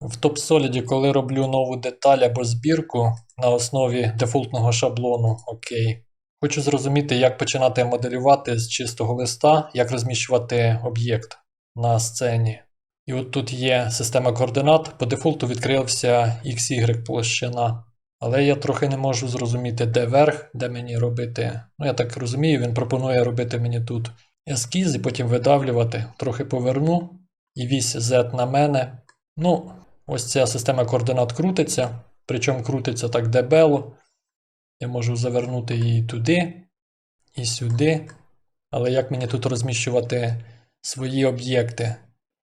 В TopSolid, коли роблю нову деталь або збірку на основі дефолтного шаблону, окей. Хочу зрозуміти, як починати моделювати з чистого листа, як розміщувати об'єкт на сцені. І от тут є система координат. По дефолту відкрився XY площина. Але я трохи не можу зрозуміти, де верх, де мені робити. Ну, я так розумію, він пропонує робити мені тут ескіз і потім видавлювати. Трохи поверну. І вісь Z на мене. Ну, ось ця система координат крутиться. Причому крутиться так дебело. Я можу завернути її туди і сюди. Але як мені тут розміщувати свої об'єкти?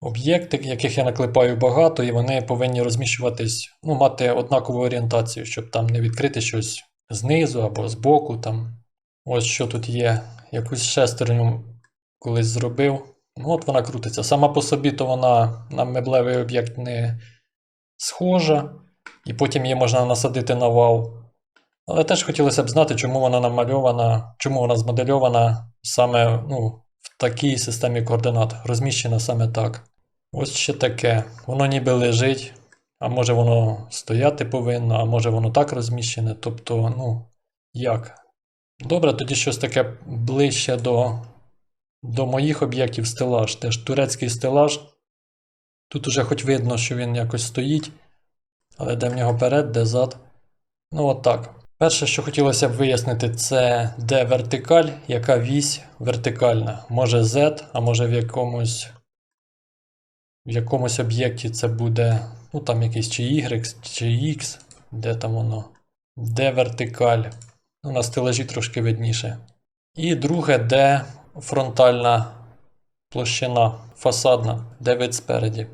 Об'єкти, яких я наклепаю багато, і вони повинні розміщуватись, ну, мати однакову орієнтацію, щоб там не відкрити щось знизу або збоку. Там. Ось що тут є. Якусь шестерню колись зробив. Ну, от вона крутиться. Сама по собі, то вона на меблевий об'єкт не схожа, і потім її можна насадити на вал. Але теж хотілося б знати, чому вона намальована, чому вона змодельована саме ну, в такій системі координат, розміщена саме так. Ось ще таке. Воно ніби лежить, а може воно стояти повинно, а може воно так розміщене. Тобто, ну, як? Добре, тоді щось таке ближче до, до моїх об'єктів стелаж. Теж турецький стелаж. Тут уже хоч видно, що він якось стоїть, але де в нього перед, де зад. Ну, от так. Перше, що хотілося б вияснити, це де вертикаль, яка вісь вертикальна. Може Z, а може в якомусь в якомусь об'єкті це буде, ну там якийсь чи Y, чи X, де там воно, де вертикаль. Ну, на стелажі трошки видніше. І друге, де фронтальна площина, фасадна, де вид спереді.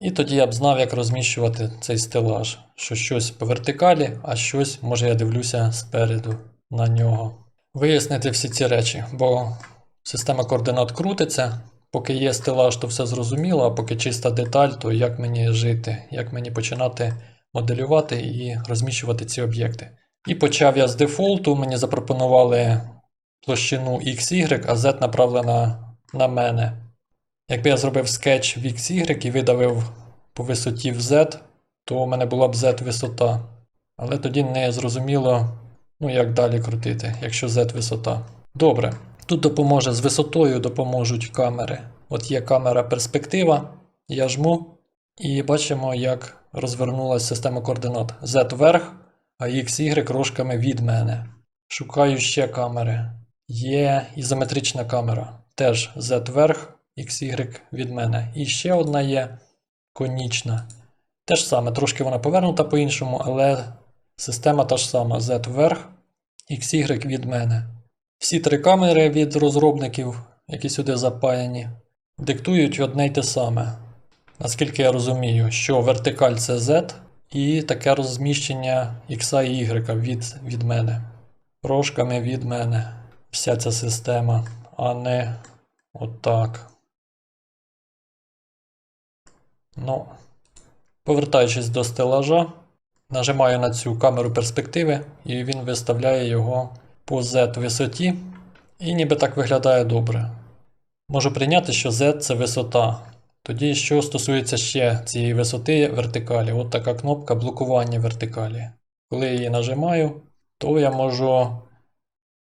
І тоді я б знав, як розміщувати цей стелаж. Що щось по вертикалі, а щось, може, я дивлюся спереду на нього. Вияснити всі ці речі, бо система координат крутиться. Поки є стелаж, то все зрозуміло, а поки чиста деталь, то як мені жити, як мені починати моделювати і розміщувати ці об'єкти. І почав я з дефолту, мені запропонували площину XY, а Z направлена на мене. Якби я зробив скетч в XY і видавив по висоті в Z, то у мене була б Z висота. Але тоді не зрозуміло, ну як далі крутити, якщо Z висота. Добре. Тут допоможе з висотою допоможуть камери. От є камера перспектива, я жму і бачимо, як розвернулася система координат. Z вверх, а XY рожками від мене. Шукаю ще камери. Є ізометрична камера. Теж Z вверх, XY від мене. І ще одна є конічна. Те ж саме, трошки вона повернута по-іншому, але система та ж сама Z вверх, XY від мене. Всі три камери від розробників, які сюди запаяні, диктують одне й те саме. Наскільки я розумію, що вертикаль це Z і таке розміщення X і Y від, від мене. Рожками від мене. Вся ця система, а не отак. Ну, повертаючись до стелажа, нажимаю на цю камеру перспективи, і він виставляє його по Z висоті, і ніби так виглядає добре. Можу прийняти, що Z це висота. Тоді, що стосується ще цієї висоти вертикалі, от така кнопка блокування вертикалі. Коли я її нажимаю, то я можу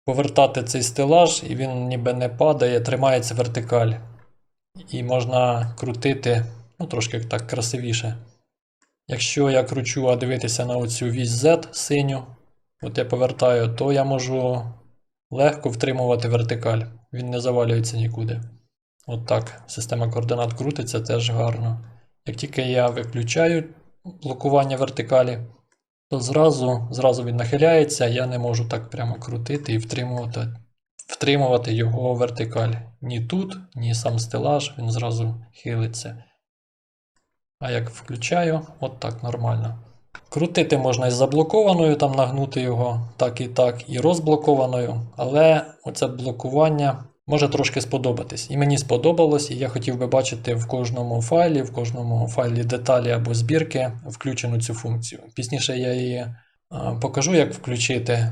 повертати цей стелаж, і він ніби не падає, тримається вертикаль. І можна крутити, ну, трошки так красивіше. Якщо я кручу, а дивитися на оцю вісь Z синю, от я повертаю, то я можу легко втримувати вертикаль. Він не завалюється нікуди. От так. Система координат крутиться теж гарно. Як тільки я виключаю блокування вертикалі, то зразу, зразу він нахиляється, я не можу так прямо крутити і втримувати, втримувати його вертикаль. Ні тут, ні сам стелаж, він зразу хилиться. А як включаю, от так нормально. Крутити можна і заблокованою, там нагнути його, так і так, і розблокованою, але оце блокування може трошки сподобатись. І мені сподобалось, і я хотів би бачити в кожному файлі, в кожному файлі деталі або збірки включену цю функцію. Пізніше я її покажу, як включити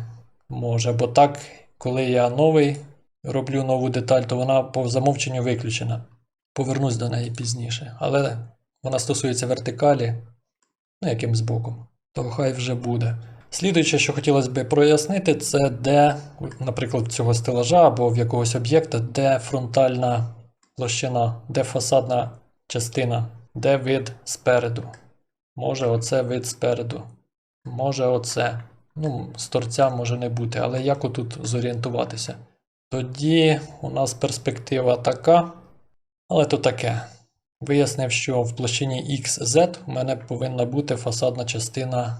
може, бо так, коли я новий роблю нову деталь, то вона по замовченню виключена. Повернусь до неї пізніше. Але вона стосується вертикалі, ну, якимсь боком, то хай вже буде. Слідуюче, що хотілося б прояснити, це де, наприклад, цього стелажа або в якогось об'єкта, де фронтальна площина, де фасадна частина, де вид спереду. Може, оце вид спереду. Може, оце. Ну, з торця може не бути, але як отут зорієнтуватися? Тоді у нас перспектива така, але то таке. Вияснив, що в площині XZ у мене повинна бути фасадна частина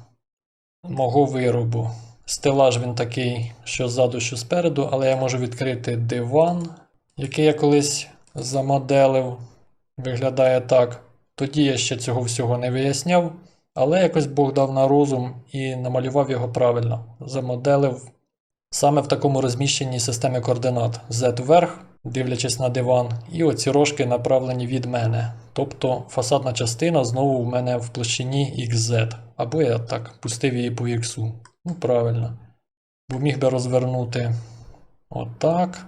мого виробу. Стелаж він такий, що ззаду, що спереду, але я можу відкрити диван, який я колись замоделив. Виглядає так. Тоді я ще цього всього не виясняв, але якось Бог дав на розум і намалював його правильно. Замоделив саме в такому розміщенні системи координат Z вверх, дивлячись на диван, і оці рожки направлені від мене. Тобто фасадна частина знову в мене в площині XZ. Або я так пустив її по X. Ну, правильно. Бо міг би розвернути отак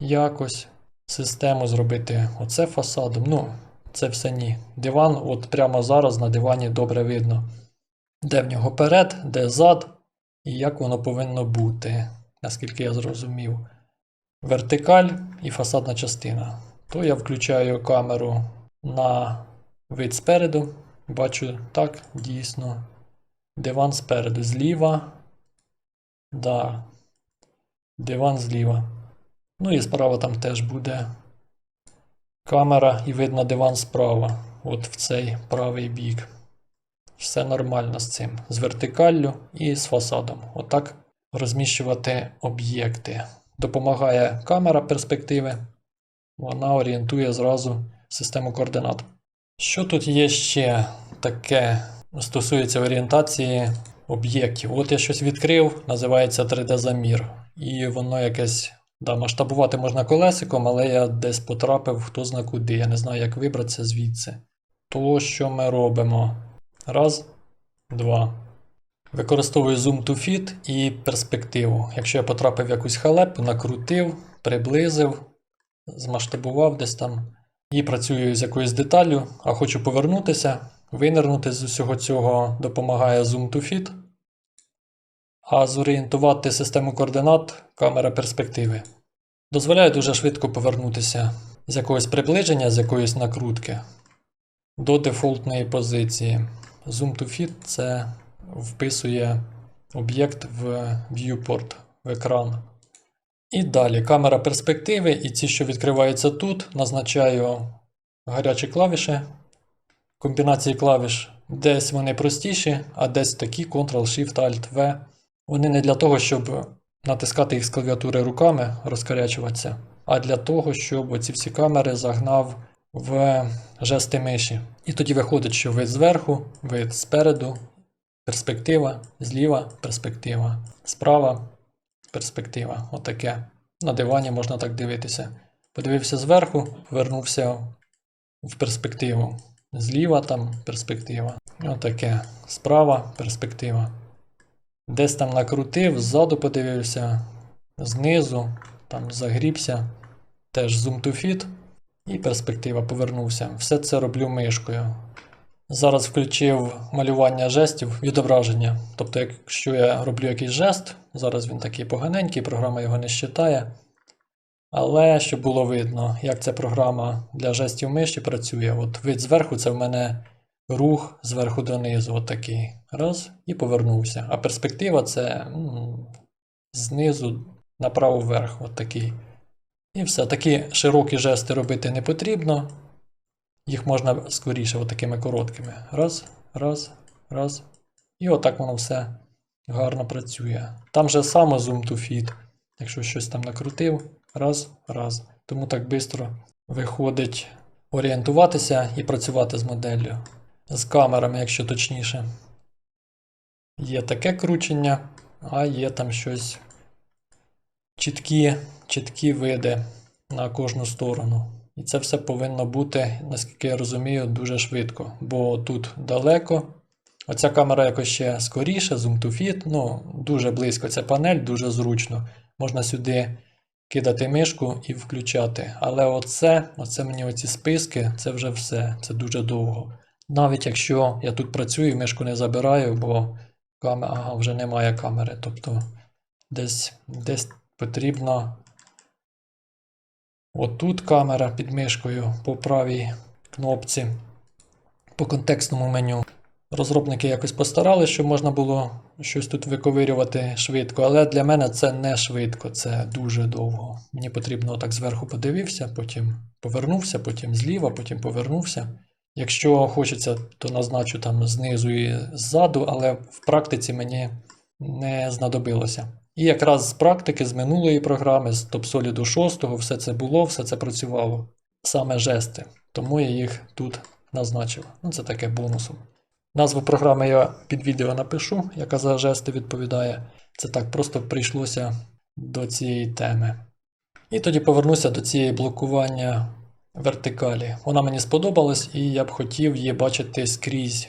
якось. Систему зробити оце фасадом. Ну, це все ні. Диван, от прямо зараз на дивані добре видно, де в нього перед, де зад, і як воно повинно бути, наскільки я зрозумів. Вертикаль і фасадна частина. То я включаю камеру на вид спереду. Бачу, так, дійсно. Диван спереду зліва. Да. Диван зліва. Ну і справа там теж буде камера і видно диван справа. От в цей правий бік. Все нормально з цим. З вертикаллю і з фасадом. Отак розміщувати об'єкти. Допомагає камера перспективи. Вона орієнтує зразу систему координат. Що тут є ще таке стосується орієнтації об'єктів? От я щось відкрив, називається 3D-замір. І воно якесь. Да, масштабувати можна колесиком, але я десь потрапив хто зна куди. Я не знаю, як вибратися звідси. То, що ми робимо? Раз, два. Використовую Zoom to Fit і перспективу. Якщо я потрапив в якусь халепу, накрутив, приблизив, змасштабував десь там і працюю з якоюсь деталлю, а хочу повернутися, винирнути з усього цього допомагає Zoom to Fit. А зорієнтувати систему координат камера перспективи. Дозволяє дуже швидко повернутися з якогось приближення, з якоїсь накрутки до дефолтної позиції. Zoom to Fit це вписує об'єкт в viewport, в екран. І далі камера перспективи, і ці, що відкриваються тут, назначаю гарячі клавіші. Комбінації клавіш десь вони простіші, а десь такі Ctrl-Shift-Alt-V. Вони не для того, щоб натискати їх з клавіатури руками, розкарячуватися, а для того, щоб оці всі камери загнав в жести миші. І тоді виходить, що вид зверху, вид спереду, перспектива, зліва перспектива, справа перспектива. Отаке. На дивані можна так дивитися. Подивився зверху, повернувся в перспективу. Зліва там перспектива. Отаке. Справа перспектива. Десь там накрутив, ззаду подивився, знизу, там загрібся, теж zoom to fit і перспектива повернувся. Все це роблю мишкою. Зараз включив малювання жестів, відображення. Тобто, якщо я роблю якийсь жест, зараз він такий поганенький, програма його не считає. Але щоб було видно, як ця програма для жестів миші працює. От вид зверху це в мене рух зверху донизу, от такий. Раз, і повернувся. А перспектива це м, знизу направо вверх, от такий. І все. Такі широкі жести робити не потрібно. Їх можна скоріше, от такими короткими. Раз, раз, раз. І отак воно все гарно працює. Там же само Zoom to Fit. Якщо щось там накрутив, раз, раз. Тому так швидко виходить орієнтуватися і працювати з моделлю. З камерами, якщо точніше. Є таке кручення, а є там щось чіткі, чіткі види на кожну сторону. І це все повинно бути, наскільки я розумію, дуже швидко. Бо тут далеко. Оця камера якось ще скоріше, zoom to fit, ну, дуже близько ця панель, дуже зручно. Можна сюди кидати мишку і включати. Але оце, оце мені оці списки, це вже все, це дуже довго. Навіть якщо я тут працюю, мишку не забираю, бо камера ага, вже немає камери. Тобто десь, десь потрібно отут камера під мишкою по правій кнопці по контекстному меню. Розробники якось постаралися, щоб можна було щось тут виковирювати швидко, але для мене це не швидко, це дуже довго. Мені потрібно так зверху подивився, потім повернувся, потім зліва, потім повернувся. Якщо хочеться, то назначу там знизу і ззаду, але в практиці мені не знадобилося. І якраз з практики, з минулої програми, з TopSolid 6, все це було, все це працювало. Саме жести. Тому я їх тут назначив. Ну, це таке бонусом. Назву програми я під відео напишу, яка за жести відповідає. Це так просто прийшлося до цієї теми. І тоді повернуся до цієї блокування вертикалі. Вона мені сподобалась, і я б хотів її бачити скрізь,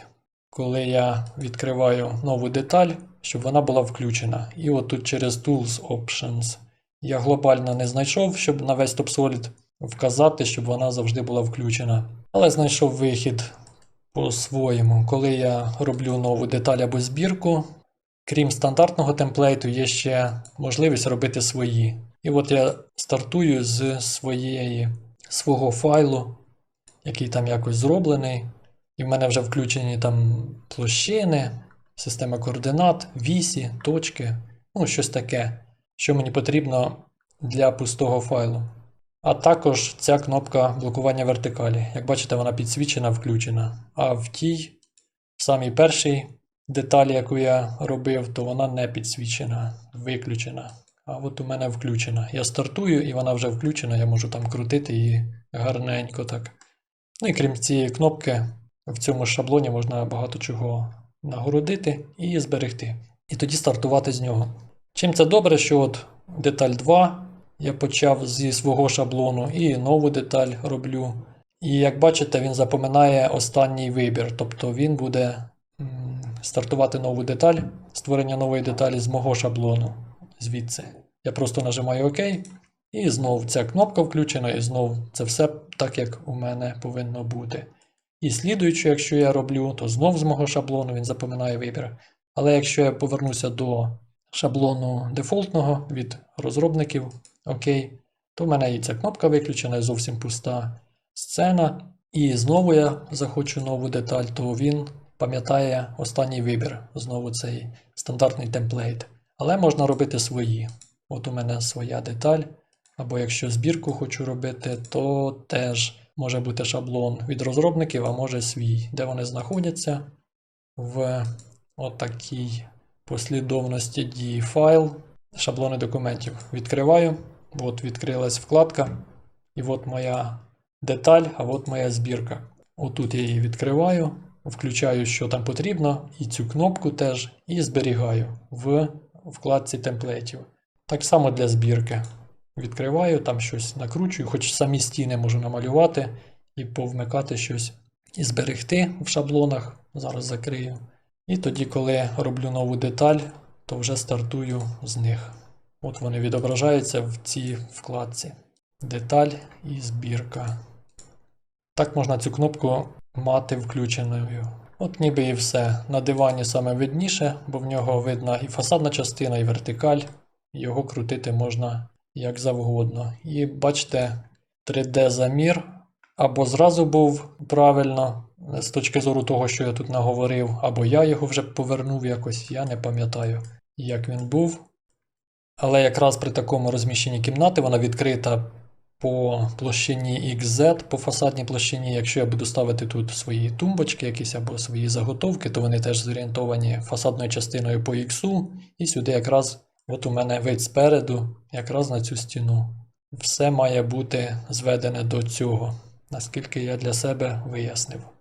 коли я відкриваю нову деталь, щоб вона була включена. І от тут через Tools Options я глобально не знайшов, щоб на весь TopSolid вказати, щоб вона завжди була включена. Але знайшов вихід по-своєму. Коли я роблю нову деталь або збірку, крім стандартного темплейту, є ще можливість робити свої. І от я стартую з своєї, свого файлу, який там якось зроблений. І в мене вже включені там площини, система координат, вісі, точки, ну щось таке, що мені потрібно для пустого файлу. А також ця кнопка блокування вертикалі. Як бачите, вона підсвічена, включена. А в тій самій першій деталі, яку я робив, то вона не підсвічена, виключена. А от у мене включена. Я стартую і вона вже включена, я можу там крутити її гарненько так. Ну і крім цієї кнопки, в цьому шаблоні можна багато чого нагородити і зберегти. І тоді стартувати з нього. Чим це добре, що от деталь 2 я почав зі свого шаблону і нову деталь роблю. І як бачите, він запоминає останній вибір. Тобто він буде стартувати нову деталь, створення нової деталі з мого шаблону. Звідси. Я просто нажимаю ОК. І знов ця кнопка включена, і знов це все так, як у мене повинно бути. І слідуючи, якщо я роблю, то знов з мого шаблону він запоминає вибір. Але якщо я повернуся до шаблону дефолтного від розробників, окей, то в мене і ця кнопка виключена, і зовсім пуста сцена. І знову я захочу нову деталь, то він пам'ятає останній вибір, знову цей стандартний темплейт. Але можна робити свої. От у мене своя деталь. Або якщо збірку хочу робити, то теж може бути шаблон від розробників, а може свій, де вони знаходяться в отакій послідовності дії файл, шаблони документів. Відкриваю. От відкрилась вкладка. І от моя деталь, а от моя збірка. Отут я її відкриваю, включаю, що там потрібно, і цю кнопку теж, і зберігаю в вкладці темплейтів. Так само для збірки. Відкриваю, там щось накручую, хоч самі стіни можу намалювати і повмикати щось і зберегти в шаблонах. Зараз закрию. І тоді, коли роблю нову деталь, то вже стартую з них. От вони відображаються в цій вкладці. Деталь і збірка. Так можна цю кнопку мати включеною. От ніби і все. На дивані саме видніше, бо в нього видна і фасадна частина, і вертикаль. Його крутити можна як завгодно. І бачите, 3D-замір або зразу був правильно, з точки зору того, що я тут наговорив, або я його вже повернув якось, я не пам'ятаю, як він був. Але якраз при такому розміщенні кімнати вона відкрита по площині XZ, по фасадній площині. Якщо я буду ставити тут свої тумбочки, якісь або свої заготовки, то вони теж зорієнтовані фасадною частиною по X. І сюди якраз от у мене вид спереду, якраз на цю стіну. Все має бути зведене до цього, наскільки я для себе вияснив.